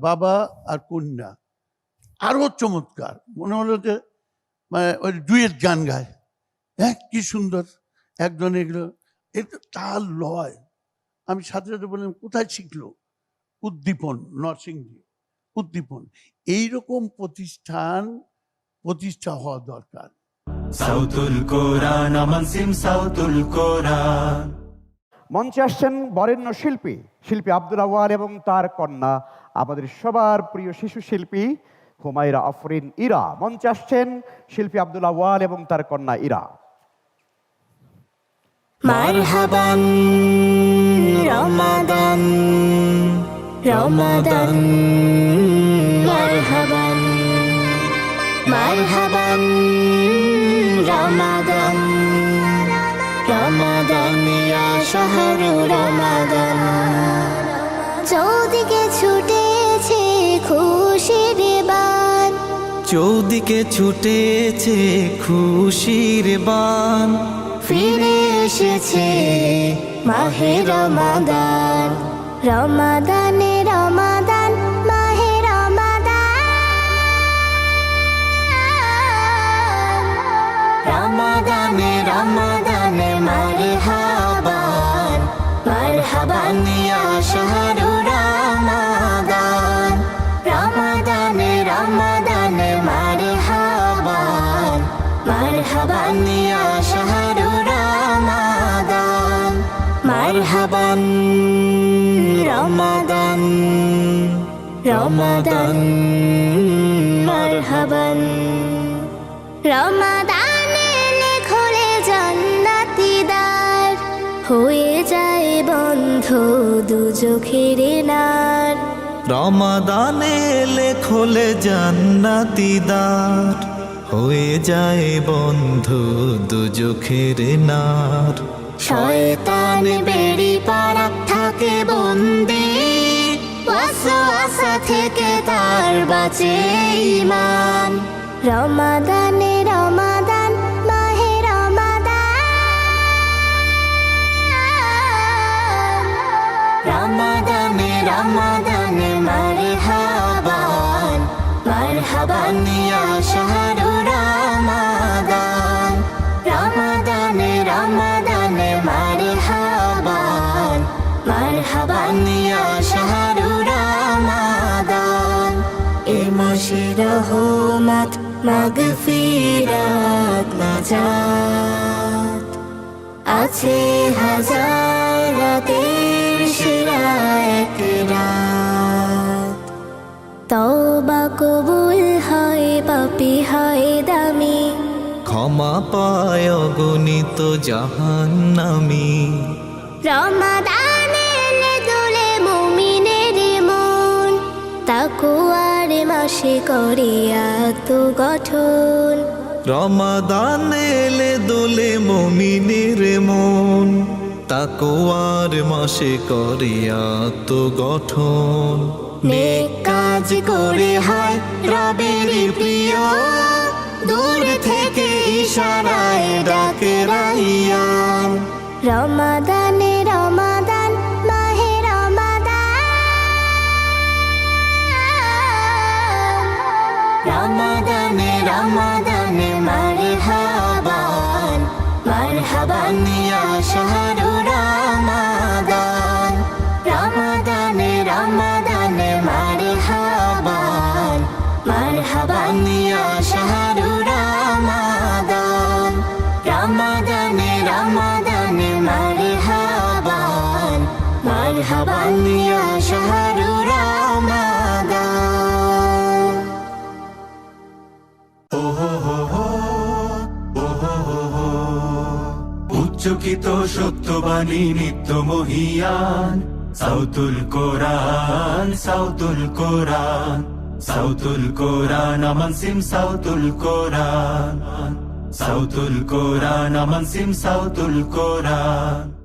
বাবা আর কন্যা। আরও চমৎকার। মনে হলো যে মানে ওই ডুয়েট গান গায়। হ্যাঁ কি সুন্দর একজন এগুলো। এটা তার লয়। আমি সাথে সাথে বললাম কোথায় শিখলো? উদ্দীপন নরসিংদী। উদ্দীপন। এইরকম প্রতিষ্ঠান প্রতিষ্ঠা হওয়া দরকার। সাউতুল কোরআন আমান সিম সাউতুল কোরআন। মঞ্চে আসছেন বরেণ্য শিল্পী শিল্পী আব্দুল আওয়াল এবং তার কন্যা। আমাদের সবার প্রিয় শিশু শিল্পী হুমায়রা আফরিন ইরা। মঞ্চে আসছেন শিল্পী আব্দুল আওয়াল এবং তার কন্যা ইরা। মারহাবান, রমাদান রমাদান, মারহাবান মারহাবান, রমাদান রমাদান ইয়া রমাদান। চৌদিকে ছুটেছে খুশির বান। চৌদিকে ছুটেছে খুশির বান। ফিরে এসেছে মাহে রমাদান। রমাদানে রমাদান মাহে রমাদান। রমাদানে রমাদানে মারহাবান মারহাবান ইয়া শাহরু ইয়া শাহরু রমাদান। মারহাবান রমাদান। রমাদান, মারহাবান। রমাদানে লেখলে জান্নাতি হয়ে যায় বন্ধ দু চোখের নার রমাদানে এলে খোলে জান্নাতি দ্বার। হয়ে যায় বন্ধু দুজখের নার। শয়তান বেড়ি পারা থাকে বন্দি ওয়াসওয়াসা থেকে তার বাঁচে ইমান। রমাদানে রমাদান, মাহে রমাদান। রমাদানে রমাদানে, মারহাবান মারহাবান ইয়া শাহরু। মারহাবান শাহরু রমাদান। এ মাসে রহমত মাগফিরাত নাজাত। আছে হাজারাতের সেরা এক রাত তওবা কবুল হয় পাপি হয় দামি। ক্ষমা পায় অগণিত জাহান্নামী। রমাদানে তাকুয়ার মাসে করে আত্ম গঠন। রমাদান এলে দোলে মমিনের মন তাকোয়ার মাসে করিয়া তো গঠন। নেক কাজ করে হয় রবের প্রিয় দূর থেকে ইশারায় ডাকে রাইয়ান রমাদান রমাদান রমাদানে মারহাবান মারহাবান ইয়া শাহরু রমাদান। রমাদানে রমাদানে মারহাবান মারহাবান ইয়া শাহরু রমাদান। রমাদানে রমাদানে মারহাবান মারহাবান ইয়া শাহরু উচ্চকিত সত্যবাণী নিত্য মহিয়ান। সাউতুল কোরআন সাউতুল কোরআন সাউতুল কোরআন আমান সিম, সাউতুল কোরআন। সাউতুল কোরআন আমান সিম, সাউতুল কোরআন।